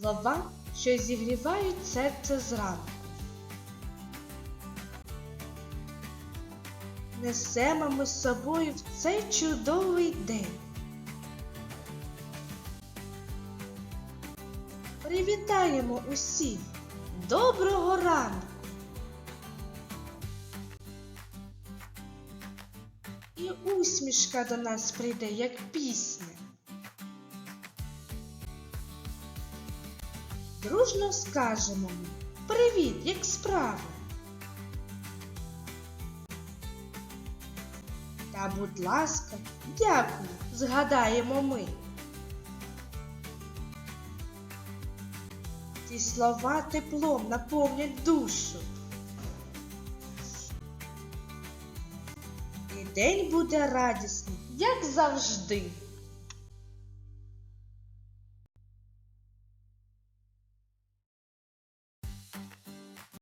слова, що зігрівають серце зранку. Несемо ми з собою в цей чудовий день. Привітаємо усіх! Доброго ранку! І усмішка до нас прийде, як пісня. Дружно скажемо Привіт, як справи? Та, будь ласка, дякую, згадаємо ми. Ті слова теплом наповнять душу. І день буде радісний, як завжди.